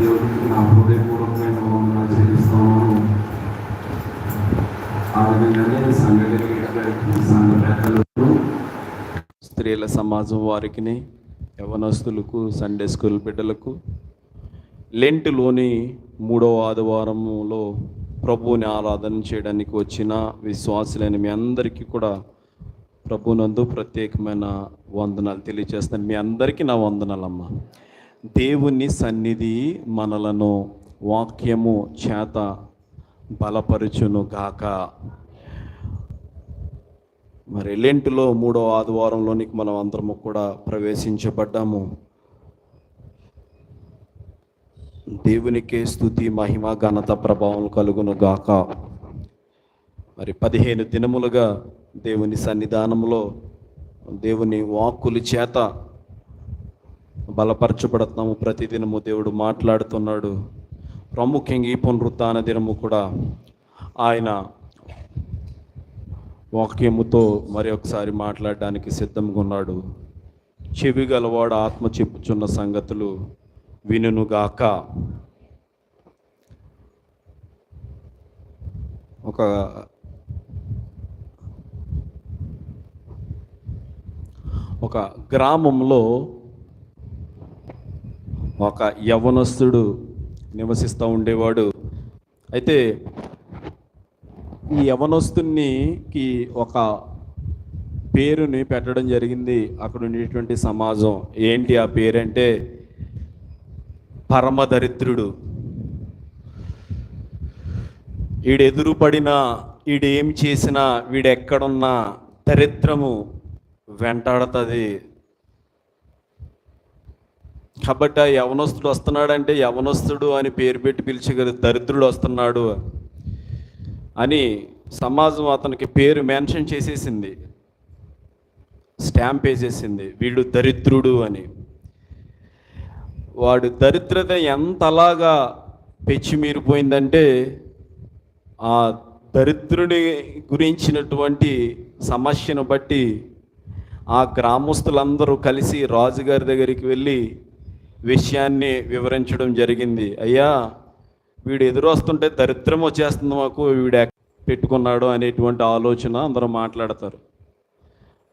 దేవుడికి నా హృదయపూర్వకమైన వందనాలు చెల్లిస్తాను ఆ విధంగానే సంఘ సంఘ స్త్రీల సమాజం వారికి యవనస్తులకు సండే స్కూల్ బిడ్డలకు. లెంట్లోని మూడవ ఆదివారంలో ప్రభువుని ఆరాధన చేయడానికి వచ్చిన విశ్వాసులైన మీ అందరికీ కూడా ప్రభునందు ప్రత్యేకమైన వందనాలు తెలియజేస్తాను మీ అందరికీ నా వందనాలమ్మా. దేవుని సన్నిధి మనలను వాక్యము చేత బలపరుచును గాక. మరి లెంటులో మూడో ఆదివారంలోనికి మనం అందరము కూడా ప్రవేశించబడ్డాము. దేవునికే స్థుతి మహిమ ఘనత ప్రభావం కలుగును గాక. మరి పదిహేను దినములుగా దేవుని సన్నిధానంలో దేవుని వాక్కుల చేత బలపరచబడుతున్నాము ప్రతిదినము దేవుడు మాట్లాడుతున్నాడు. ప్రాముఖ్యంగా ఈ పునరుత్న దినము కూడా ఆయన వాక్యముతో మరి ఒకసారి మాట్లాడడానికి సిద్ధంగా ఉన్నాడు. చెవి గలవాడు ఆత్మ చెప్పుచున్న సంగతులు వినుగాక ఒక ఒక గ్రామంలో ఒక యవనస్తుడు నివసిస్తూ ఉండేవాడు. అయితే ఈ యవనస్తునికి ఒక పేరుని పెట్టడం జరిగింది. అక్కడ ఉండేటువంటి సమాజం. ఏంటి ఆ పేరంటే పరమదరిద్రుడు వీడెదురు పడినా వీడేం చేసినా వీడెక్కడున్నా దరిద్రము వెంటాడుతుంది. కాబట్టి ఆ యవనస్తుడు వస్తున్నాడంటే యవనస్తుడు అని పేరు పెట్టి పిలిచగల దరిద్రుడు వస్తున్నాడు అని సమాజం అతనికి పేరు మెన్షన్ చేసేసింది. స్టాంప్ వేసేసింది. వీడు దరిద్రుడు అని. వాడు దరిద్రత ఎంతలాగా పెచ్చిమీరిపోయిందంటే ఆ దరిద్రుని గురించినటువంటి సమస్యను బట్టి ఆ గ్రామస్తులందరూ కలిసి రాజుగారి దగ్గరికి వెళ్ళి విషయాన్ని వివరించడం జరిగింది. అయ్యా వీడు ఎదురు వస్తుంటే దరిద్రం వచ్చేస్తుంది మాకు వీడు పెట్టుకున్నాడు అనేటువంటి ఆలోచన అందరూ మాట్లాడతారు.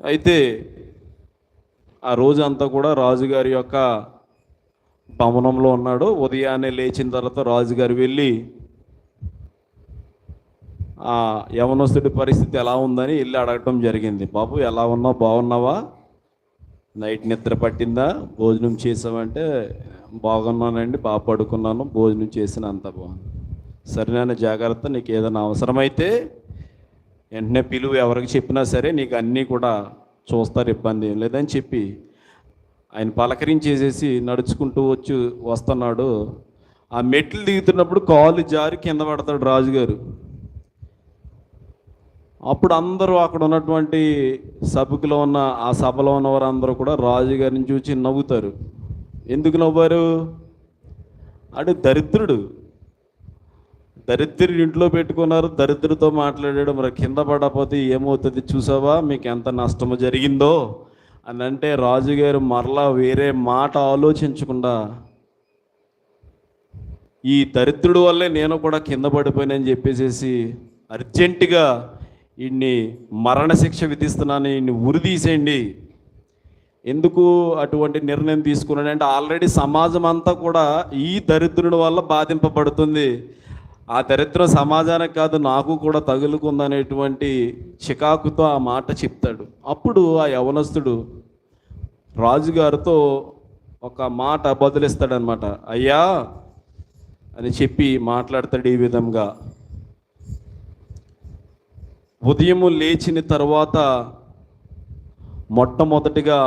అయితే ఆ రోజంతా కూడా రాజుగారి యొక్క భవనంలో ఉన్నాడు. ఉదయాన్నే లేచిన తర్వాత రాజుగారు వెళ్ళి ఆ యవనస్తుడి పరిస్థితి ఎలా ఉందని వెళ్ళి అడగటం జరిగింది. బాబు ఎలా ఉన్నావు? బాగున్నావా? నైట్ నిద్ర పట్టిందా? భోజనం చేసావంటే బాగున్నానండి బాగా పడుకున్నాను భోజనం చేసిన అంత బాగుంది. సరైన జాగ్రత్త నీకు ఏదైనా అవసరమైతే వెంటనే పిలువు ఎవరికి చెప్పినా సరే నీకు అన్నీ కూడా చూస్తారు ఇబ్బంది ఏం లేదని చెప్పి ఆయన పలకరించేసేసి నడుచుకుంటూ వచ్చి వస్తున్నాడు. ఆ మెట్లు దిగుతున్నప్పుడు కాలు జారి కింద పడతాడు రాజుగారు. అప్పుడు అందరూ అక్కడ ఉన్నటువంటి సభకులో ఉన్న ఆ సభలో ఉన్న వారందరూ కూడా రాజుగారిని చూసి నవ్వుతారు. ఎందుకు నవ్వారు? అడు దరిద్రుడు. దరిద్రుడు ఇంట్లో పెట్టుకున్నారు దరిద్రుడితో మాట్లాడాడు మరి కింద పడకపోతే ఏమవుతుంది చూసావా? మీకు ఎంత నష్టము జరిగిందో? అని అంటే రాజుగారు మరలా వేరే మాట ఆలోచించకుండా ఈ దరిద్రుడు వల్లే నేను కూడా కింద పడిపోయానని చెప్పేసేసి అర్జెంటుగా ఈయన్ని మరణశిక్ష విధిస్తున్నాను ఈయన్ని ఉరిదీసేయండి ఎందుకు అటువంటి నిర్ణయం తీసుకున్నాడంటే ఆల్రెడీ సమాజం అంతా కూడా ఈ దరిద్రుడి వల్ల బాధింపబడుతుంది. ఆ దరిద్రం సమాజానికి కాదు నాకు కూడా తగులుకుందనేటువంటి చికాకుతో ఆ మాట చెప్తాడు. అప్పుడు ఆ యవనస్తుడు రాజుగారితో ఒక మాట బదులిస్తాడనమాట. అయ్యా అని చెప్పి మాట్లాడతాడు ఈ విధంగా. ఉదయము లేచిన తర్వాత మొట్టమొదటిగా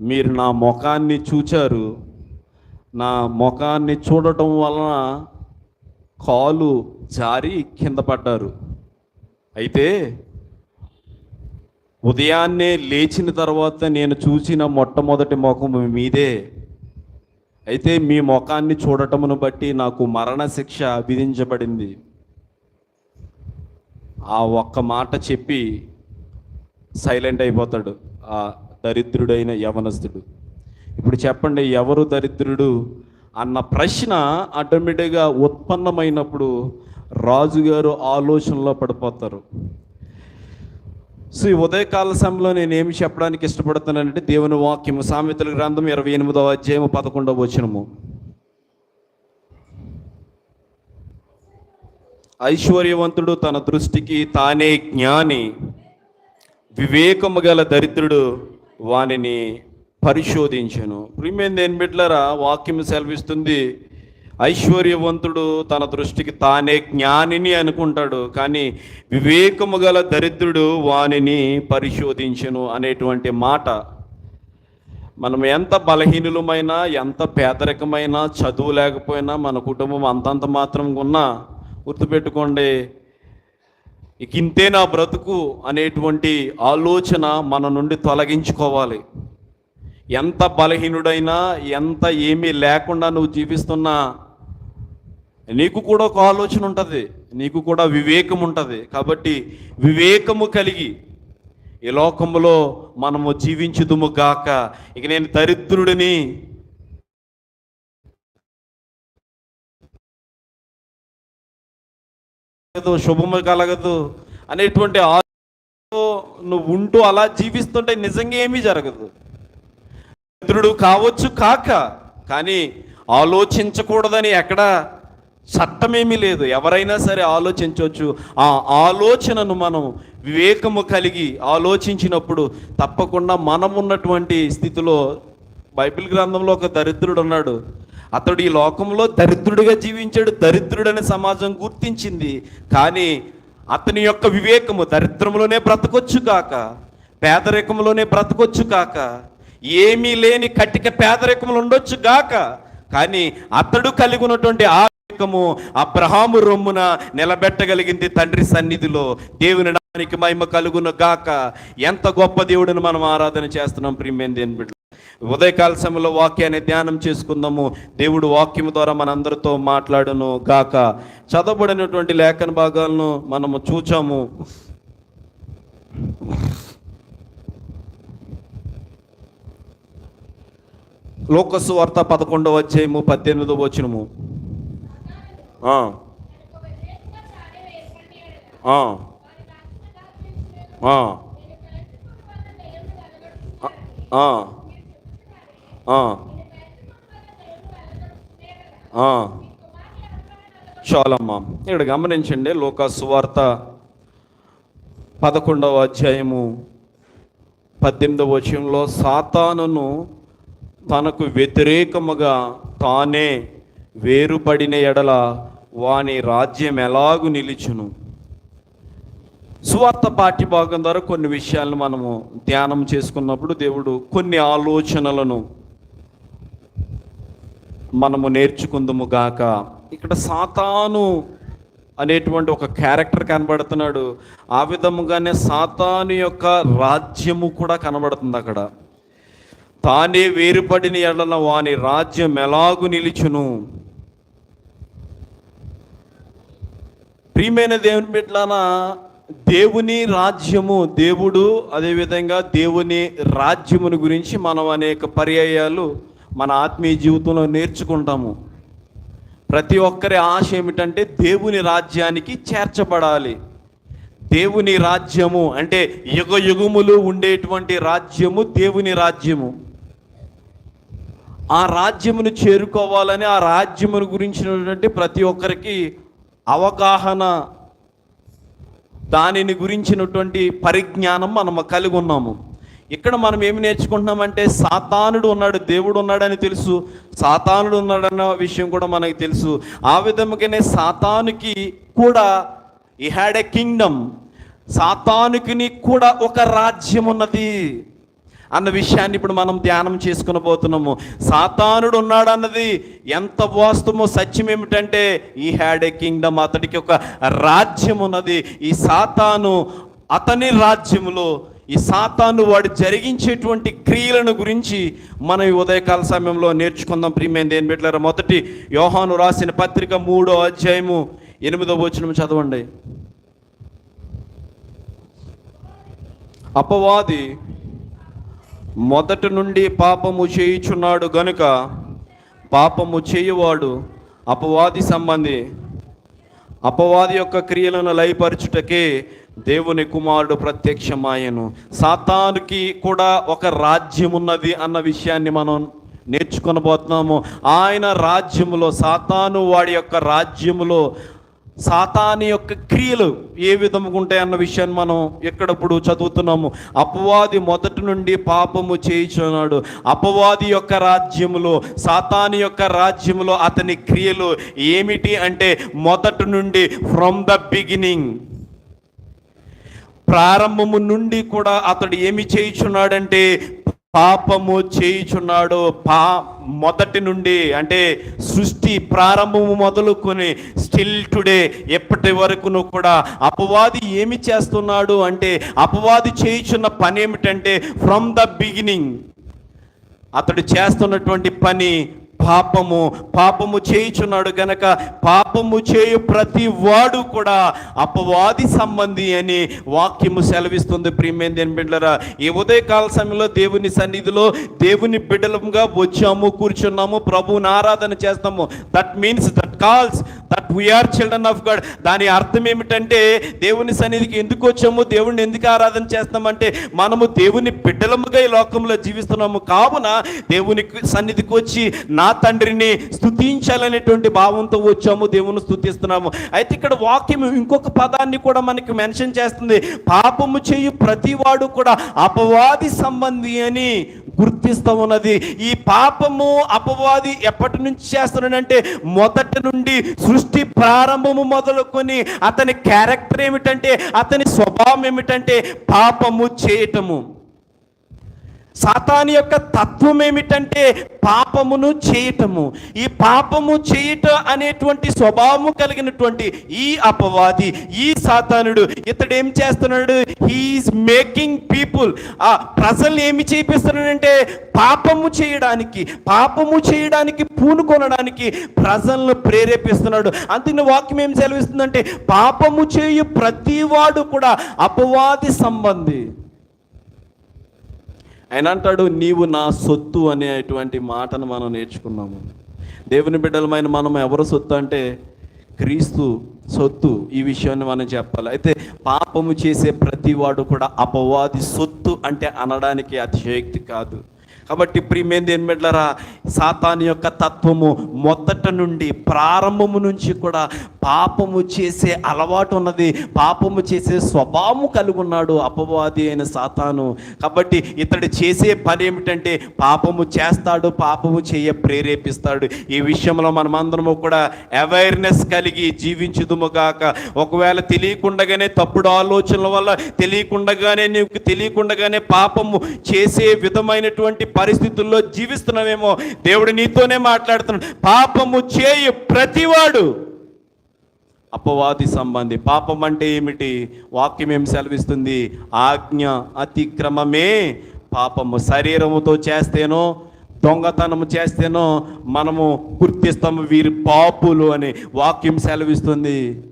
మీరు నా ముఖాన్ని చూచారు. నా ముఖాన్ని చూడటం వలన కాలు జారి కింద పడ్డారు. అయితే ఉదయాన్నే లేచిన తర్వాత నేను చూసిన మొట్టమొదటి ముఖం మీదే. అయితే మీ ముఖాన్ని చూడటమును బట్టి నాకు మరణశిక్ష విధించబడింది. ఆ ఒక్క మాట చెప్పి సైలెంట్ అయిపోతాడు ఆ దరిద్రుడైన యవనస్తుడు. ఇప్పుడు చెప్పండి ఎవరు దరిద్రుడు అన్న ప్రశ్న ఆటోమేటిక్గా ఉత్పన్నమైనప్పుడు రాజుగారు ఆలోచనలో పడిపోతారు. సో ఈ ఉదయకాల సమయంలో నేను ఏమి చెప్పడానికి ఇష్టపడుతున్నానంటే దేవుని వాక్యము సామెతల గ్రంథం ఇరవై ఎనిమిదవ అధ్యాయము పదకొండవ వచనము. ఐశ్వర్యవంతుడు తన దృష్టికి తానే జ్ఞాని వివేకము గల దరిద్రుడు వానిని పరిశోధించను. ప్రియమైన దేని బిడ్లరా వాక్యం సెలవిస్తుంది ఐశ్వర్యవంతుడు తన దృష్టికి తానే జ్ఞానిని అనుకుంటాడు కానీ వివేకము గల దరిద్రుడు వానిని పరిశోధించను అనేటువంటి మాట. మనం ఎంత బలహీనులమైనా ఎంత పేదరికమైనా చదువు లేకపోయినా మన కుటుంబం అంతంత మాత్రం ఉన్నా గుర్తుపెట్టుకోండి ఇక ఇంతే నా బ్రతుకు అనేటువంటి ఆలోచన మన నుండి తొలగించుకోవాలి. ఎంత బలహీనుడైనా ఎంత ఏమీ లేకుండా నువ్వు జీవిస్తున్నా నీకు కూడా ఒక ఆలోచన ఉంటుంది నీకు కూడా వివేకం ఉంటుంది. కాబట్టి వివేకము కలిగి ఈ లోకములో మనము జీవించుదుము గాక. ఇక నేను దరిద్రుడిని కలగదు, శుభము కలగదు అనేటువంటి నువ్వు ఉంటూ అలా జీవిస్తుంటే నిజంగా ఏమీ జరగదు. దరిద్రుడు కావచ్చు కాక కానీ ఆలోచించకూడదని ఎక్కడ చట్టమేమీ లేదు. ఎవరైనా సరే ఆలోచించవచ్చు. ఆ ఆలోచనను మనం వివేకము కలిగి ఆలోచించినప్పుడు తప్పకుండా మనం ఉన్నటువంటి స్థితిలో బైబిల్ గ్రంథంలో ఒక దరిద్రుడు ఉన్నాడు అతడు ఈ లోకంలో దరిద్రుడిగా జీవించాడు దరిద్రుడని సమాజం గుర్తించింది. కానీ అతని యొక్క వివేకము దరిద్రంలోనే బ్రతకొచ్చు కాక పేదరికంలోనే బ్రతకొచ్చు కాక ఏమీ లేని కటిక పేదరికములు ఉండొచ్చు గాక. కానీ అతడు కలిగి ఉన్నటువంటి ఆ వివేకము అబ్రహాము రొమ్మున నిలబెట్టగలిగింది తండ్రి సన్నిధిలో. దేవుని నామానికి మహిమ కలుగును గాక. ఎంత గొప్ప దేవుడిని మనం ఆరాధన చేస్తున్నాం ప్రియమైన దేని బిడ్డ ఉదయకాల సమయంలో వాక్యాన్ని ధ్యానం చేసుకుందాము. దేవుడు వాక్యం ద్వారా మనందరితో మాట్లాడును గాక. చదవబడినటువంటి లేఖన భాగాలను మనము చూచాము. లోకసు వార్త పదకొండవ వచ్చేయము పద్దెనిమిదవ వచ్చినము ఆ. చాలమ్మా ఇక్కడ గమనించండి లోకాసువార్త పదకొండవ అధ్యాయము పద్దెనిమిదవ వచనంలో సాతానును తనకు వ్యతిరేకముగా తానే వేరుపడిన ఎడల వాని రాజ్యం ఎలాగు నిలిచును? సువార్త పాఠ్యభాగం ద్వారా కొన్ని విషయాలను మనము ధ్యానం చేసుకున్నప్పుడు దేవుడు కొన్ని ఆలోచనలను మనము నేర్చుకుందుము గాక. ఇక్కడ సాతాను అనేటువంటి ఒక క్యారెక్టర్ కనబడుతున్నాడు. ఆ విధముగానే సాతాను యొక్క రాజ్యము కూడా కనబడుతుంది అక్కడ. తానే వేరుపడిన ఎడల వాని రాజ్యం ఎలాగు నిలిచును? ప్రియమైన దేవుని బిడ్డలానా దేవుని రాజ్యము దేవుడు అదేవిధంగా దేవుని రాజ్యమును గురించి మనం అనేక పర్యాయాలు మన ఆత్మీయ జీవితంలో నేర్చుకుంటాము. ప్రతి ఒక్కరి ఆశ ఏమిటంటే దేవుని రాజ్యానికి చేర్చబడాలి. దేవుని రాజ్యము అంటే యుగ యుగములు ఉండేటువంటి రాజ్యము దేవుని రాజ్యము. ఆ రాజ్యమును చేరుకోవాలని ఆ రాజ్యమును గురించినటువంటి ప్రతి ఒక్కరికి అవగాహన దానిని గురించినటువంటి పరిజ్ఞానం మనం కలిగి ఉన్నాము. ఇక్కడ మనం ఏమి నేర్చుకుంటున్నామంటే సాతానుడు ఉన్నాడు దేవుడు ఉన్నాడని తెలుసు. సాతానుడు ఉన్నాడన్న విషయం కూడా మనకు తెలుసు. ఆ విధముగానే సాతానుకి కూడా ఈ హ్యాడ్ ఎ కింగ్డమ్ సాతానుకిని కూడా ఒక రాజ్యం ఉన్నది అన్న విషయాన్ని ఇప్పుడు మనం ధ్యానం చేసుకుని పోతున్నాము. సాతానుడు ఉన్నాడు అన్నది ఎంత వాస్తవమో సత్యం ఏమిటంటే ఈ హ్యాడ్ ఏ కింగ్డమ్ అతడికి ఒక రాజ్యం ఉన్నది. ఈ సాతాను అతని రాజ్యములో ఈ సాతాను వాడు జరిగించేటువంటి క్రియలను గురించి మనం ఈ ఉదయకాల సమయంలో నేర్చుకుందాం. ప్రియమైన దేని బిడ్డలారా మొదటి యోహాను రాసిన పత్రిక మూడో అధ్యాయము ఎనిమిదో వచనం చదవండి. అపవాది మొదటి నుండి పాపము చేయుచున్నాడు గనుక పాపము చేయువాడు అపవాది సంబంధి. అపవాది యొక్క క్రియలను లయపరచుటకే దేవుని కుమారుడు ప్రత్యక్షమాయను. సాతానుకి కూడా ఒక రాజ్యం ఉన్నది అన్న విషయాన్ని మనం నేర్చుకొనబోతున్నాము ఆయన రాజ్యములో సాతాను వాడి యొక్క రాజ్యములో సాతాని యొక్క క్రియలు ఏ విధముగా ఉంటాయి అన్న విషయాన్ని మనం ఎక్కడప్పుడు చదువుతున్నాము. అపవాది మొదటి నుండి పాపము చేయుచున్నాడు. అపవాది యొక్క రాజ్యములో సాతాని యొక్క రాజ్యములో అతని క్రియలు ఏమిటి అంటే మొదటి నుండి ఫ్రమ్ ద బిగినింగ్ ప్రారంభము నుండి కూడా అతడు ఏమి చేయుచున్నాడంటే పాపము చేయుచున్నాడు. పా మొదటి నుండి అంటే సృష్టి ప్రారంభము మొదలుకొని స్టిల్ టుడే ఎప్పటి వరకును కూడా అపవాది ఏమి చేస్తున్నాడు అంటే అపవాది చేయుచున్న పని ఏమిటంటే ఫ్రమ్ ద బిగినింగ్ అతడు చేస్తున్నటువంటి పని పాపము పాపము చేయుచున్నాడు గనక పాపము చేయు ప్రతి వాడు కూడా అపవాది సంబంధి అని వాక్యము సెలవిస్తుంది. ప్రియమేందేని బిడ్డలరా ఈ ఉదయకాల సమయంలో దేవుని సన్నిధిలో దేవుని బిడ్డలంగా వచ్చాము కూర్చున్నాము ప్రభువుని ఆరాధన చేస్తాము. That means that calls but we are children of God దాని అర్థం ఏమిటంటే దేవుని సన్నిధికి ఎందుకు వచ్చాము దేవుడిని ఎందుకు ఆరాధన చేస్తామంటే మనము దేవుని బిడ్డలముగా ఈ లోకంలో జీవిస్తున్నాము. కావున దేవుని సన్నిధికి వచ్చి నా తండ్రిని స్థుతించాలనేటువంటి భావంతో వచ్చాము దేవుని స్థుతిస్తున్నాము అయితే ఇక్కడ వాక్యం ఇంకొక పదాన్ని కూడా మనకి మెన్షన్ చేస్తుంది. పాపము చేయు ప్రతివాడు కూడా అపవాది సంబంధి అని గుర్తిస్తూ ఉన్నది. ఈ పాపము అపవాది ఎప్పటి నుంచి చేస్తున్నాడంటే మొదటి నుండి సృష్టి ప్రారంభము మొదలుకొని అతని క్యారెక్టర్ ఏమిటంటే అతని స్వభావం ఏమిటంటే పాపము చేయటము. సాతాని యొక్క తత్వం ఏమిటంటే పాపమును చేయటము. ఈ పాపము చేయట అనేటువంటి స్వభావము కలిగినటువంటి ఈ అపవాది ఈ సాతానుడు ఇతడు ఏం చేస్తున్నాడు హీఈస్ మేకింగ్ పీపుల్ ఆ ప్రజల్ని ఏమి చేపిస్తున్నాడంటే పాపము చేయడానికి పాపము చేయడానికి పూనుకొనడానికి ప్రజలను ప్రేరేపిస్తున్నాడు. అంతిన వాక్యం ఏం సెలవిస్తుందంటే పాపము చేయు ప్రతివాడు కూడా అపవాది సంబంధి. ఆయన అంటాడు నీవు నా సొత్తు అనేటువంటి మాటను మనం నేర్చుకున్నాము. దేవుని బిడ్డలమైన మనం ఎవరు సొత్తు అంటే క్రీస్తు సొత్తు ఈ విషయాన్ని మనం చెప్పాలి. అయితే పాపము చేసే ప్రతివాడు కూడా అపవాది సొత్తు అంటే అనడానికి అతిశయోక్తి కాదు. కాబట్టి ప్రియమేంది ఏమిట్లరా సాతాన్ యొక్క తత్వము మొదట నుండి ప్రారంభము నుంచి కూడా పాపము చేసే అలవాటు ఉన్నది. పాపము చేసే స్వభావము కలిగి ఉన్నాడు అపవాది అయిన సాతాను. కాబట్టి ఇతడు చేసే పని ఏమిటంటే పాపము చేస్తాడు పాపము చేయ ప్రేరేపిస్తాడు. ఈ విషయంలో మనమందరము కూడా అవేర్నెస్ కలిగి జీవించుదుము కాక ఒకవేళ తెలియకుండగానే తప్పుడు ఆలోచనల వల్ల తెలియకుండగానే నీకు తెలియకుండగానే పాపము చేసే విధమైనటువంటి పరిస్థితుల్లో జీవిస్తున్నావేమో? దేవుడు నీతోనే మాట్లాడుతున్నాడు. పాపము చేయు ప్రతివాడు. అపవాది సంబంధి. పాపం అంటే ఏమిటి? వాక్యం ఏం సెలవిస్తుంది? ఆజ్ఞ అతిక్రమమే. పాపము శరీరముతో చేస్తేనో దొంగతనము చేస్తేనో మనము గుర్తిస్తాము వీరి పాపులు అని వాక్యం సెలవిస్తుంది.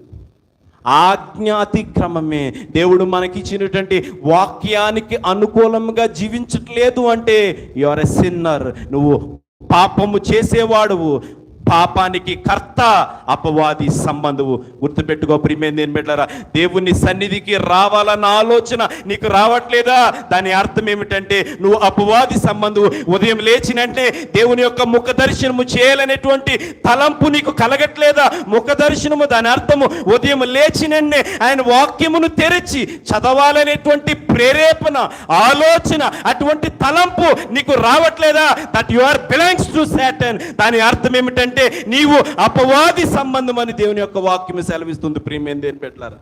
ఆజ్ఞాతిక్రమమే. దేవుడు మనకిచ్చినటువంటి వాక్యానికి అనుకూలంగా జీవించట్లేదు అంటే యు ఆర్ ఎ సిన్నర్ నువ్వు పాపము చేసేవాడువు. పాపానికి కర్త అపవాది సంబంధము గుర్తుపెట్టుకో ప్రిమే నేను పెట్టారా దేవుని సన్నిధికి రావాలన్న ఆలోచన నీకు రావట్లేదా? దాని అర్థం ఏమిటంటే నువ్వు అపవాది సంబంధము ఉదయం లేచినంటే దేవుని యొక్క ముఖ దర్శనము చేయాలనేటువంటి తలంపు నీకు కలగట్లేదా? ముఖ దర్శనము దాని అర్థము ఉదయం లేచినంటే ఆయన వాక్యమును తెరిచి చదవాలనేటువంటి ప్రేరేపణ ఆలోచన అటువంటి తలంపు నీకు రావట్లేదా? That you are belongs to Satan దాని అర్థం ఏమిటంటే నీవు అపవాది సంబంధం అని దేవుని యొక్క వాక్యం సెలవిస్తుంది ప్రియమేం దేని పెట్టారా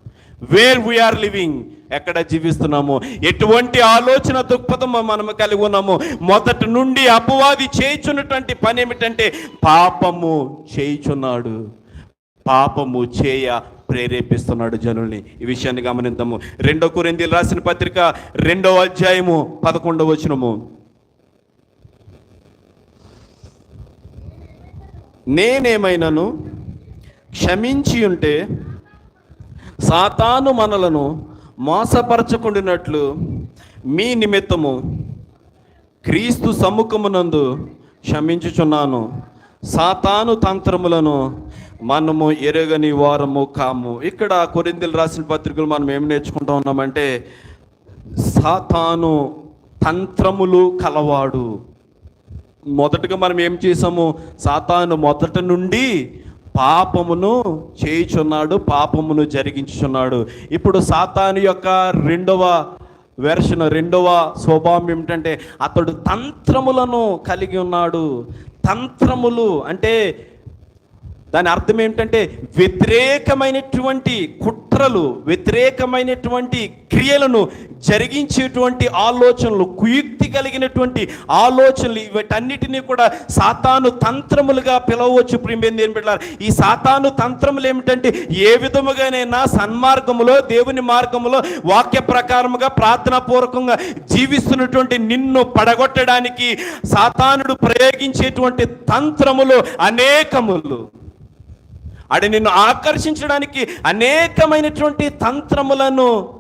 వేర్ వీఆర్ లివింగ్ ఎక్కడ జీవిస్తున్నాము ఎటువంటి ఆలోచన దృక్పథం మనము కలిగి ఉన్నాము మొదటి నుండి అపవాది చేయుచున్నటువంటి పని ఏమిటంటే పాపము చేయుచున్నాడు. పాపము చేయ ప్రేరేపిస్తున్నాడు జనుల్ని. ఈ విషయాన్ని గమనిద్దాము. రెండో కొరిందీలు రాసిన పత్రిక రెండవ అధ్యాయము పదకొండవ వచనము. నేనేమైనాను? క్షమించి ఉంటే సాతాను మనలను మోసపరచకుండినట్లు మీ నిమిత్తము క్రీస్తు సమ్ముఖమునందు క్షమించుచున్నాను. సాతాను తంత్రములను మనము ఎరగని వారము కాము. ఇక్కడ కొరిందలు రాసిన పత్రికలు మనం ఏం నేర్చుకుంటా ఉన్నామంటే సాతాను తంత్రములు కలవాడు. మొదటగా మనం ఏం చేసాము సాతాను మొదట నుండి పాపమును చేయుచున్నాడు పాపమును జరిగించుచున్నాడు. ఇప్పుడు సాతాను యొక్క రెండవ వెర్షన్ రెండవ స్వభావం ఏమిటంటే అతడు తంత్రములను కలిగి ఉన్నాడు. తంత్రములు అంటే దాని అర్థం ఏమిటంటే వ్యతిరేకమైనటువంటి కుట్రలు వ్యతిరేకమైనటువంటి క్రియలను జరిగించేటువంటి ఆలోచనలు కుయుక్తి కలిగినటువంటి ఆలోచనలు వీటన్నిటినీ కూడా సాతాను తంత్రములుగా పిలవచ్చు ప్రిమేంది పెట్టారు ఈ సాతాను తంత్రములు ఏమిటంటే ఏ విధముగానైనా సన్మార్గములో దేవుని మార్గములో వాక్య ప్రకారముగా ప్రార్థనాపూర్వకంగా జీవిస్తున్నటువంటి నిన్ను పడగొట్టడానికి సాతానుడు ప్రయోగించేటువంటి తంత్రములు అనేకములు. ఆడ నిన్ను ఆకర్షించడానికి అనేకమైనటువంటి తంత్రములను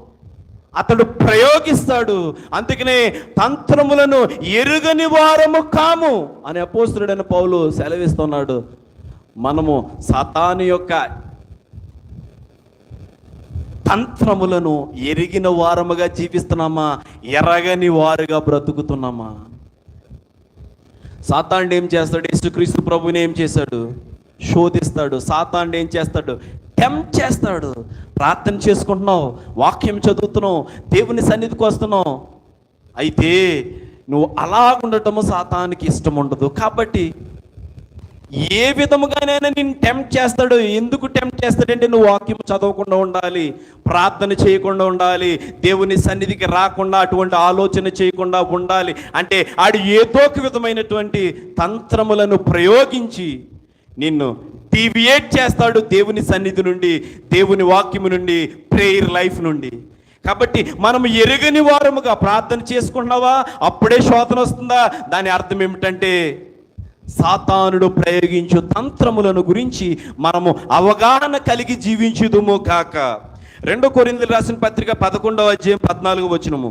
అతడు ప్రయోగిస్తాడు. అందుకనే తంత్రములను ఎరుగని వారము కాము అని అపోస్తుడైన పౌలు సెలవిస్తున్నాడు. మనము సతాని యొక్క తంత్రములను ఎరిగిన వారముగా జీవిస్తున్నామా? ఎరగని వారుగా బ్రతుకుతున్నామా? సాతాండు ఏం చేస్తాడు? యేసుక్రీస్తు ప్రభుని ఏం చేశాడు? శోధిస్తాడు. సాతాండు ఏం చేస్తాడు? టెంప్ చేస్తాడు. ప్రార్థన చేసుకుంటున్నావు వాక్యం చదువుతున్నావు దేవుని సన్నిధికి వస్తున్నావు. అయితే నువ్వు అలా ఉండటము సాతానికి ఇష్టం ఉండదు. కాబట్టి ఏ విధముగానైనా నేను టెంప్ట్ చేస్తాడు. ఎందుకు టెంప్ట్ చేస్తాడంటే నువ్వు వాక్యం చదవకుండా ఉండాలి ప్రార్థన చేయకుండా ఉండాలి దేవుని సన్నిధికి రాకుండా అటువంటి ఆలోచన చేయకుండా ఉండాలి. అంటే ఆడు ఏదో ఒక విధమైనటువంటి తంత్రములను ప్రయోగించి నిన్ను డీవియేట్ చేస్తాడు దేవుని సన్నిధి నుండి దేవుని వాక్యము నుండి ప్రేయర్ లైఫ్ నుండి. కాబట్టి మనం ఎరగని వారముగా ప్రార్థన చేసుకుంటున్నావా? అప్పుడే శోధన వస్తుందా? దాని అర్థం ఏమిటంటే సాతానుడు ప్రయోగించు తంత్రములను గురించి మనము అవగాహన కలిగి జీవించుదుము కాక రెండో కొరిందులు రాసిన పత్రిక పదకొండవ అధ్యాయం పద్నాలుగు వచ్చినము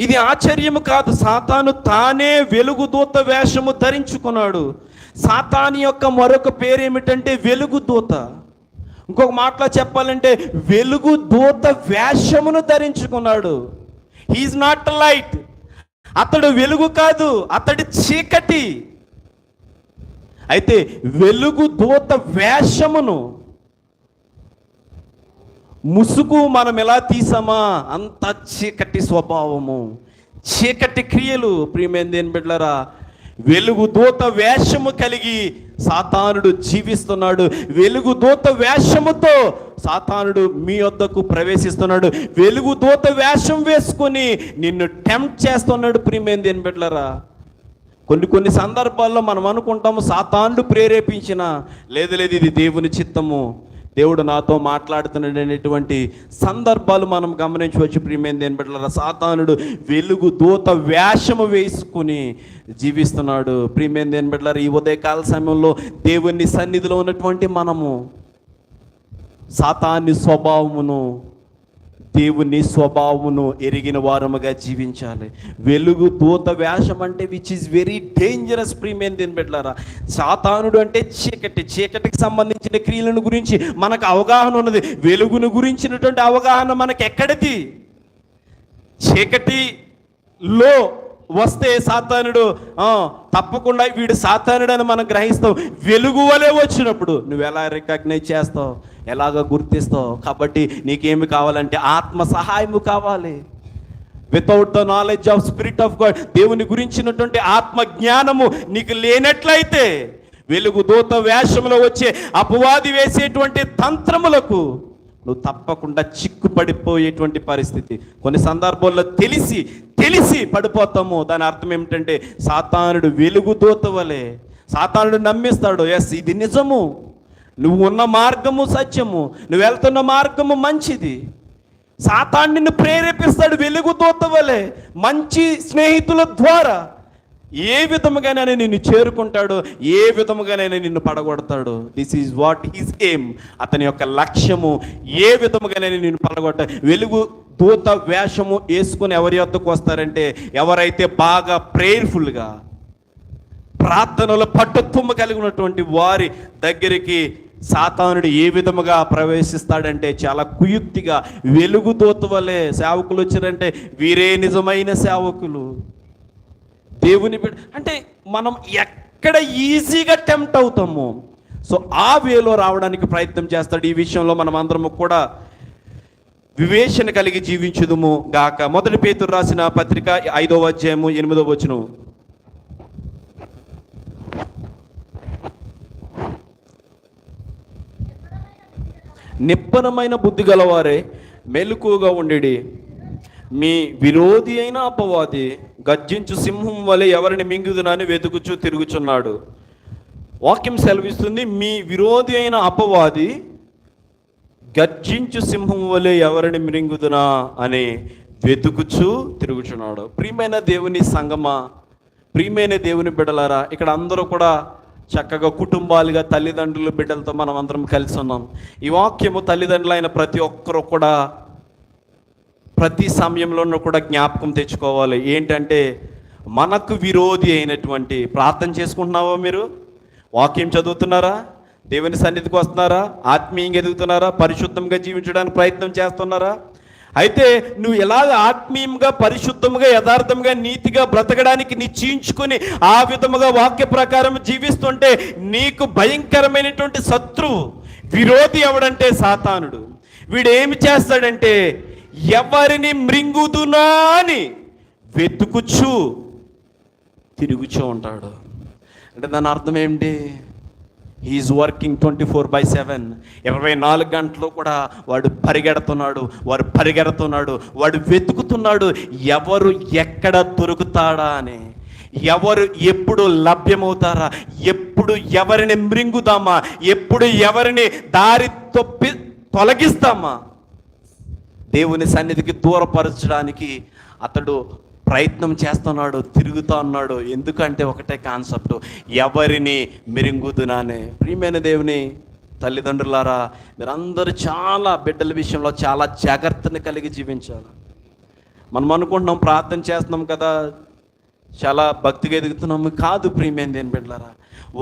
ఇది ఆశ్చర్యము కాదు. సాతాను తానే వెలుగుదూత వేషము ధరించుకున్నాడు. సాతాని యొక్క మరొక పేరు ఏమిటంటే వెలుగుదూత ఇంకొక మాటలో చెప్పాలంటే వెలుగు దూత వేషమును ధరించుకున్నాడు. హీఈస్ నాట్ లైట్ అతడు వెలుగు కాదు అతడి చీకటి. అయితే వెలుగు దూత వేషమును ముసుగు మనం ఎలా తీసామా? అంత చీకటి స్వభావము. చీకటి క్రియలు ప్రియమేందేని బిడ్డలరా వెలుగు దూత వేషము కలిగి సాతానుడు జీవిస్తున్నాడు. వెలుగు దూత వేషముతో సాతానుడు మీ వద్దకు ప్రవేశిస్తున్నాడు. వెలుగు దూత వేషం వేసుకొని నిన్ను టెంప్ట్ చేస్తున్నాడు ప్రియమేందేని బిడ్డలరా. కొన్ని కొన్ని సందర్భాల్లో మనం అనుకుంటాము సాతానుడు ప్రేరేపించిన లేదు లేదు ఇది దేవుని చిత్తము. దేవుడు నాతో మాట్లాడుతున్నటువంటి సందర్భాలు మనం గమనించవచ్చు ప్రియమైన దేని బిడ్డలారా. సాతానుడు వెలుగు దూత వేషము వేసుకుని జీవిస్తున్నాడు. ప్రియమైన దేని బిడ్డలారా ఈ ఉదయకాల సమయంలో దేవుని సన్నిధిలో ఉన్నటువంటి మనము సాతాన్ని స్వభావమును దేవుని స్వభావమును ఎరిగిన వారముగా జీవించాలి. వెలుగు దూత వేషం అంటే which is very dangerous premium దీని పెట్టారా సాతానుడు అంటే చీకటి చీకటికి సంబంధించిన క్రియలను గురించి మనకు అవగాహన ఉన్నది. వెలుగును గురించినటువంటి అవగాహన మనకు ఎక్కడిది? చీకటిలో వస్తే సాతానుడు తప్పకుండా వీడు సాతానుడు అని మనం గ్రహిస్తాం. వెలుగు వలె వచ్చినప్పుడు నువ్వు ఎలా రికగ్నైజ్ చేస్తావు? ఎలాగ గుర్తిస్తావు? కాబట్టి నీకేమి కావాలంటే ఆత్మ సహాయము కావాలి. Without the knowledge of spirit of God దేవుని గురించినటువంటి ఆత్మ జ్ఞానము నీకు లేనట్లయితే వెలుగు దూత వేషంలో వచ్చే అపవాది వేసేటువంటి తంత్రములకు నువ్వు తప్పకుండా చిక్కుపడిపోయేటువంటి పరిస్థితి. కొన్ని సందర్భాల్లో తెలిసి తెలిసి పడిపోతాము. దాని అర్థం ఏమిటంటే సాతానుడు వెలుగు దూత వలె సాతానుడు నమ్మిస్తాడు. ఎస్ ఇది నిజము. నువ్వు ఉన్న మార్గము సత్యము నువ్వు వెళ్తున్న మార్గము మంచిది. సాతాన్ని నిన్ను ప్రేరేపిస్తాడు వెలుగు దూత వలె మంచి స్నేహితుల ద్వారా. ఏ విధముగానైనా నిన్ను చేరుకుంటాడు ఏ విధముగానైనా నిన్ను పడగొడతాడు. This is what he's aim అతని యొక్క లక్ష్యము ఏ విధముగానైనా నిన్ను పడగొట్ట వెలుగు దూత వేషము వేసుకుని ఎవరి వద్దకు వస్తారంటే ఎవరైతే బాగా ప్రేయర్ఫుల్గా ప్రార్థనలో పట్టుత్వము కలిగినటువంటి వారి దగ్గరికి సాతానుడు ఏ విధముగా ప్రవేశిస్తాడంటే చాలా కుయుక్తిగా వెలుగు వలె సేవకులు వచ్చారంటే వీరే నిజమైన సేవకులు. దేవుని బిడ్డ అంటే మనం ఎక్కడ ఈజీగా టెంప్ట్ అవుతాము. సో ఆ వేలో రావడానికి ప్రయత్నం చేస్తాడు. ఈ విషయంలో మనం అందరము కూడా వివేచన కలిగి జీవించుదుము గాక. మొదటి పేతురు రాసిన పత్రిక ఐదవ అధ్యాయము ఎనిమిదవ వచనం. నిప్పనమైన బుద్ధి గలవారే మెలకుగా ఉండేడి. మీ విరోధి అయిన అపవాది గర్జించు సింహం వలె ఎవరిని మింగుదునని వెతుకుచూ తిరుగుచున్నాడు. వాక్యం సెలవిస్తుంది మీ విరోధి అయిన అపవాది గర్జించు సింహం వలె ఎవరిని మింగుదునా అని వెతుకుచూ తిరుగుచున్నాడు. ప్రియమైన దేవుని సంగమా ప్రియమైన దేవుని బిడలారా ఇక్కడ అందరూ కూడా చక్కగా కుటుంబాలుగా తల్లిదండ్రులు బిడ్డలతో మనం అందరం కలిసి ఉన్నాం. ఈ వాక్యము తల్లిదండ్రులైన ప్రతి ఒక్కరు కూడా ప్రతి సమయంలోనూ కూడా జ్ఞాపకం తెచ్చుకోవాలి. ఏంటంటే మనకు విరోధి అయినటువంటి ప్రార్థన చేసుకుంటున్నావా మీరు? వాక్యం చదువుతున్నారా? దేవుని సన్నిధికి వస్తున్నారా? ఆత్మీయంగా ఎదుగుతున్నారా? పరిశుద్ధంగా జీవించడానికి ప్రయత్నం చేస్తున్నారా? అయితే నువ్వు ఎలాగ ఆత్మీయంగా పరిశుద్ధంగా యథార్థంగా నీతిగా బ్రతకడానికి నిశ్చయించుకుని ఆ విధముగా వాక్య ప్రకారం జీవిస్తుంటే నీకు భయంకరమైనటువంటి శత్రువు విరోధి ఎవడంటే సాతానుడు. వీడు ఏమి చేస్తాడంటే ఎవరిని మృంగుదునా అని వెతుకుచు తిరుగుచూ ఉంటాడు. అంటే దాని అర్థం ఏమిటి? He is working twenty four by seven ఇరవై నాలుగు గంటలు కూడా వాడు పరిగెడుతున్నాడు వాడు పరిగెడుతున్నాడు వాడు వెతుకుతున్నాడు ఎవరు ఎక్కడ దొరుకుతాడా అని. ఎవరు ఎప్పుడు లభ్యమవుతారా? ఎప్పుడు ఎవరిని మృంగుదామా? ఎప్పుడు ఎవరిని దారి తొప్పి తొలగిస్తామా? దేవుని సన్నిధికి దూరపరచడానికి అతడు ప్రయత్నం చేస్తున్నాడు తిరుగుతూ ఉన్నాడు. ఎందుకంటే ఒకటే కాన్సెప్ట్ ఎవరిని మెరుగుదునానే? ప్రియమైన దేవుని తల్లిదండ్రులారా మీరందరూ చాలా బిడ్డల విషయంలో చాలా జాగ్రత్తని కలిగి జీవించాలి. మనం అనుకుంటున్నాం ప్రార్థన చేస్తున్నాం కదా చాలా భక్తిగా ఎదుగుతున్నాము కాదు ప్రియమైన దేని బిడ్డలారా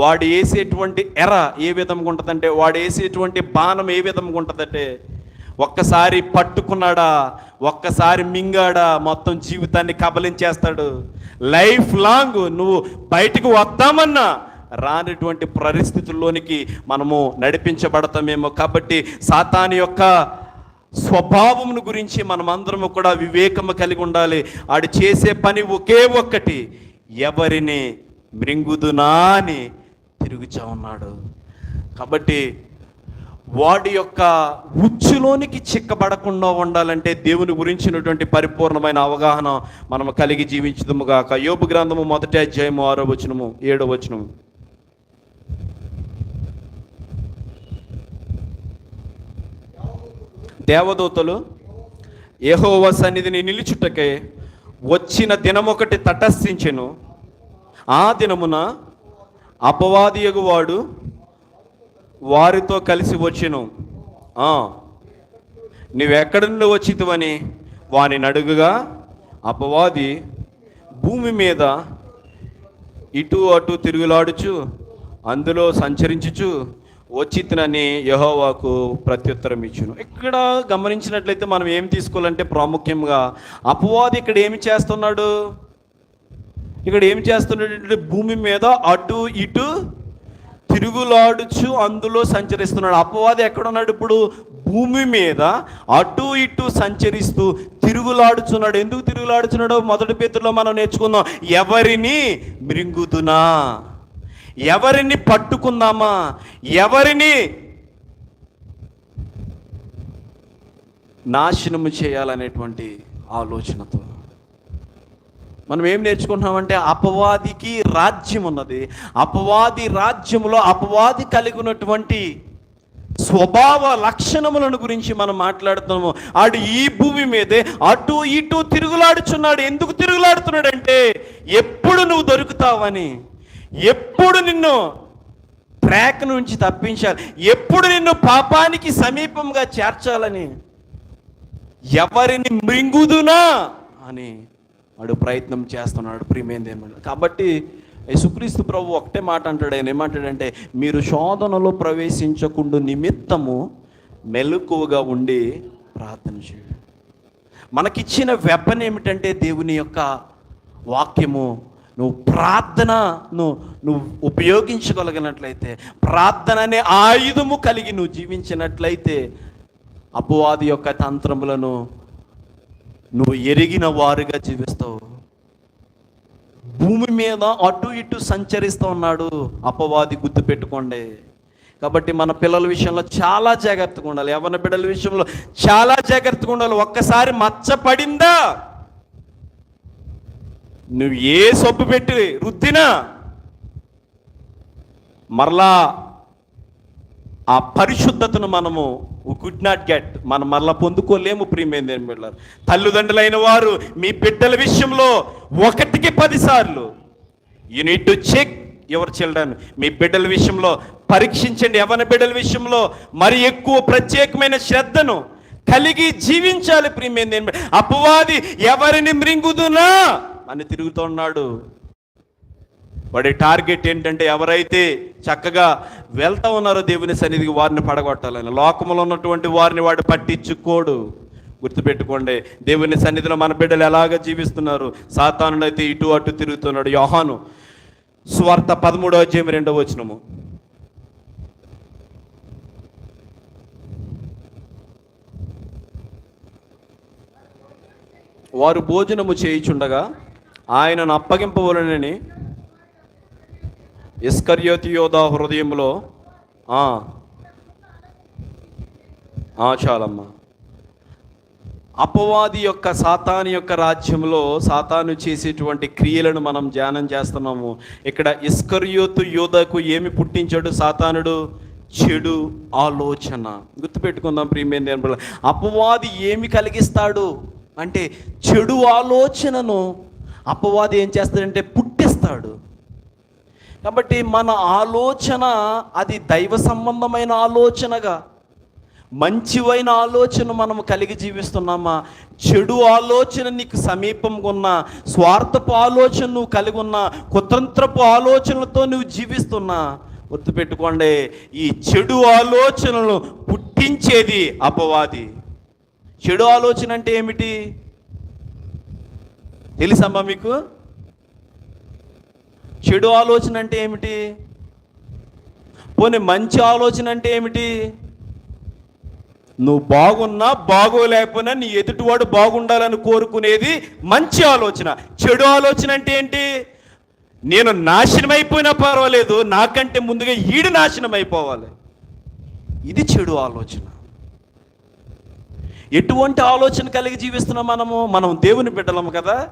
వాడు వేసేటువంటి ఎర ఏ విధంగా ఉంటుందంటే వాడు వేసేటువంటి బాణం ఏ విధంగా ఉంటుందంటే ఒక్కసారి పట్టుకున్నాడా? ఒక్కసారి మింగాడా? మొత్తం జీవితాన్ని కబలించేస్తాడు. లైఫ్ లాంగ్ నువ్వు బయటకు వద్దామన్నా రానటువంటి పరిస్థితుల్లోనికి మనము నడిపించబడతామేమో కాబట్టి సాతాని యొక్క స్వభావమును గురించి మనమందరము కూడా వివేకము కలిగి ఉండాలి. ఆడు చేసే పని ఒకే ఒక్కటి ఎవరిని మృంగుదునా అని తిరుగుచా ఉన్నాడు. కాబట్టి వాడి యొక్క ఉచ్చులోనికి చిక్కబడకుండా ఉండాలంటే దేవుని గురించినటువంటి పరిపూర్ణమైన అవగాహన మనం కలిగి జీవించదుముగాక యోపు గ్రంథము మొదటి అధ్యాయము ఆరో వచనము ఏడో వచనము. దేవదూతలు ఏహోవ సన్నిధిని నిలుచుటకే వచ్చిన దినమొకటి తటస్థించెను. ఆ దినమున అపవాదియగు వాడు వారితో కలిసి వచ్చెను. నువ్వెక్కడి నీవెక్కడి నుండి వచ్చితువని? వాని అడుగుగా అపవాది భూమి మీద ఇటు అటు తిరుగులాడుచు అందులో సంచరించుచు వచ్చితనని యహోవాకు ప్రత్యుత్తరం ఇచ్చును. ఇక్కడ గమనించినట్లయితే మనం ఏం తీసుకోవాలంటే ప్రాముఖ్యంగా అపవాది ఇక్కడ ఏమి చేస్తున్నాడు? ఇక్కడ ఏం చేస్తున్నాడు భూమి మీద అటు ఇటు తిరుగులాడుచు అందులో సంచరిస్తున్నాడు. అపవాది ఎక్కడున్నాడు ఇప్పుడు? భూమి మీద అటు ఇటు సంచరిస్తూ తిరుగులాడుచున్నాడు. ఎందుకు తిరుగులాడుచున్నాడో మొదటి పేతుల్లో మనం నేర్చుకుందాం. ఎవరిని మృంగుదునా ఎవరిని పట్టుకుందామా? ఎవరిని నాశనము చేయాలనేటువంటి ఆలోచనతో మనం ఏం నేర్చుకుంటున్నామంటే అపవాదికి రాజ్యం ఉన్నది. అపవాది రాజ్యంలో అపవాది కలిగి ఉన్నటువంటి స్వభావ లక్షణములను గురించి మనం మాట్లాడుతున్నాము. ఆడు ఈ భూమి మీదే అటు ఇటు తిరుగులాడుచున్నాడు. ఎందుకు తిరుగులాడుతున్నాడంటే ఎప్పుడు నువ్వు దొరుకుతావని. ఎప్పుడు నిన్ను ట్రాక్ నుంచి తప్పించాలి. ఎప్పుడు నిన్ను పాపానికి సమీపంగా చేర్చాలని. ఎవరిని మృంగుదునా అని. వాడు ప్రయత్నం చేస్తున్నాడు ప్రియమేంది కాబట్టి యేసుక్రీస్తు ప్రభు ఒకటే మాట అంటాడు. ఆయన ఏమంటాడంటే మీరు శోధనలో ప్రవేశించకుండా నిమిత్తము మెలకువగా ఉండి ప్రార్థన చేయండి. మనకిచ్చిన వెపన్ ఏమిటంటే దేవుని యొక్క వాక్యము. నువ్వు ప్రార్థన నువ్వు నువ్వు ఉపయోగించగలిగినట్లయితే ప్రార్థన అనే ఆయుధము కలిగి నువ్వు జీవించినట్లయితే అపవాది యొక్క తంత్రములను నువ్వు ఎరిగిన వారుగా జీవిస్తావు. భూమి మీద అటు ఇటు సంచరిస్తూ ఉన్నాడు అపవాది గుర్తు పెట్టుకోండి. కాబట్టి మన పిల్లల విషయంలో చాలా జాగ్రత్తగా ఉండాలి. ఎవరిన బిడ్డల విషయంలో చాలా జాగ్రత్తగా ఉండాలి. ఒక్కసారి మచ్చ పడిందా నువ్వు ఏ సబ్బు పెట్టి రుద్దినా మరలా ఆ పరిశుద్ధతను మనము కుడ్ నాట్ గెట్ మనం మరలా పొందుకోలేము ప్రియమైంది ఏం తల్లిదండ్రులైన వారు మీ బిడ్డల విషయంలో ఒకటికి పదిసార్లు. You need to check your children మీ బిడ్డల విషయంలో పరీక్షించండి. ఎవరి బిడ్డల విషయంలో మరి ఎక్కువ ప్రత్యేకమైన శ్రద్ధను కలిగి జీవించాలి ప్రియమైంది అపవాది ఎవరిని మృంగుదునా? అని తిరుగుతున్నాడు. వాడి టార్గెట్ ఏంటంటే ఎవరైతే చక్కగా వెళ్తా ఉన్నారో దేవుని సన్నిధికి వారిని పడగొట్టాలని. లోకంలో ఉన్నటువంటి వారిని వాడు పట్టించుకోడు. గుర్తుపెట్టుకోండి దేవుని సన్నిధిలో మన బిడ్డలు ఎలాగ జీవిస్తున్నారు? సాతానుడైతే అయితే ఇటు అటు తిరుగుతున్నాడు. యోహాను స్వార్థ పదమూడవ అధ్యాయం రెండవ వచనము. వారు భోజనము చేయించుండగా ఆయనను అప్పగింపవలనని ఇస్కర్యోతి యోధ హృదయంలో ఆ, చాలమ్మా. అపవాది యొక్క సాతాను యొక్క రాజ్యంలో సాతాను చేసేటువంటి క్రియలను మనం ధ్యానం చేస్తున్నాము. ఇక్కడ ఇస్కర్యోతు యోధకు ఏమి పుట్టించాడు సాతానుడు? చెడు ఆలోచన. గుర్తుపెట్టుకుందాం ప్రియమైన నేను అపవాది ఏమి కలిగిస్తాడు? అంటే చెడు ఆలోచనను. అపవాది ఏం చేస్తాడంటే పుట్టిస్తాడు. కాబట్టి మన ఆలోచన అది దైవ సంబంధమైన ఆలోచనగా మంచివైన ఆలోచన మనం కలిగి జీవిస్తున్నామా? చెడు ఆలోచన నీకు సమీపంగా ఉన్న స్వార్థపు ఆలోచన నువ్వు కలిగి ఉన్న కుతంత్రపు ఆలోచనలతో నువ్వు జీవిస్తున్నా గుర్తుపెట్టుకోండి ఈ చెడు ఆలోచనలు పుట్టించేది అపవాది. చెడు ఆలోచన అంటే ఏమిటి? తెలుసమ్మా మీకు? చెడు ఆలోచన అంటే ఏమిటి? పోనీ మంచి ఆలోచన అంటే ఏమిటి? నువ్వు బాగున్నా బాగోలేకపోయినా నీ ఎదుటివాడు బాగుండాలని కోరుకునేది మంచి ఆలోచన. చెడు ఆలోచన అంటే ఏంటి? నేను నాశనం అయిపోయినా పర్వాలేదు నాకంటే ముందుగా ఈడు నాశనం అయిపోవాలి ఇది చెడు ఆలోచన. ఎటువంటి ఆలోచన కలిగి జీవిస్తున్నాం మనము? మనం దేవుని బిడ్డలము కదా.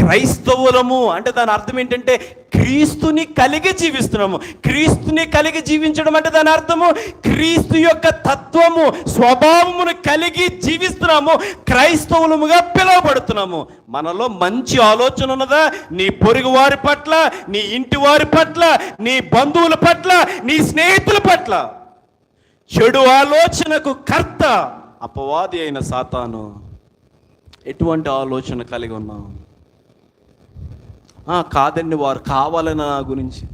క్రైస్తవులము అంటే దాని అర్థం ఏంటంటే క్రీస్తుని కలిగి జీవిస్తున్నాము. క్రీస్తుని కలిగి జీవించడం అంటే దాని అర్థము క్రీస్తు యొక్క తత్వము స్వభావమును కలిగి జీవిస్తున్నాము క్రైస్తవులముగా పిలువబడుతున్నాము. మనలో మంచి ఆలోచన ఉన్నదా? నీ పొరుగు వారి పట్ల నీ ఇంటి వారి పట్ల నీ బంధువుల పట్ల నీ స్నేహితుల పట్ల. చెడు ఆలోచనకు కర్త అపవాది అయిన సాతాను. ఎటువంటి ఆలోచన కలిగి ఉన్నాము కాదండి వారు కావాలని నా గురించి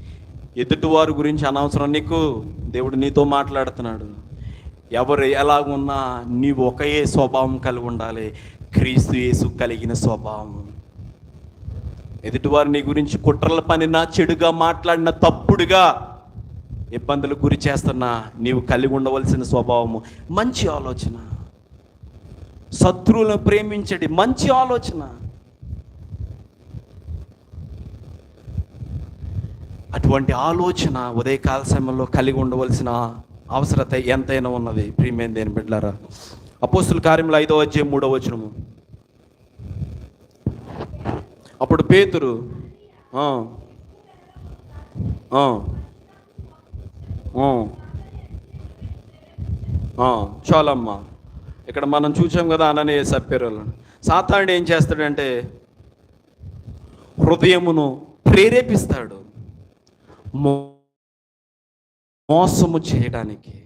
ఎదుటివారి గురించి అనవసరం. నీకు దేవుడు నీతో మాట్లాడుతున్నాడు. ఎవరు ఎలాగున్నా నీవు ఒకే స్వభావం కలిగి ఉండాలి. క్రీస్తు యేసు కలిగిన స్వభావం. ఎదుటివారు నీ గురించి కుట్రల పనినా చెడుగా మాట్లాడిన తప్పుడుగా ఇబ్బందులకు గురి చేస్తున్నా నీవు కలిగి ఉండవలసిన స్వభావము. మంచి ఆలోచన. శత్రువులను ప్రేమించడి. మంచి ఆలోచన. అటువంటి ఆలోచన ఉదయకాల సమయంలో కలిగి ఉండవలసిన అవసరత ఎంతైనా ఉన్నది. ప్రియమైన దేని బిడ్డారా అపోస్తుల కార్యంలో ఐదో అధ్యాయం మూడో వచనము. అప్పుడు పేతురు చాలమ్మా ఇక్కడ మనం చూసాం కదా అననే సప్పారు సాతానుడు ఏం చేస్తాడంటే హృదయమును ప్రేరేపిస్తాడు. మోసము చేయడానికి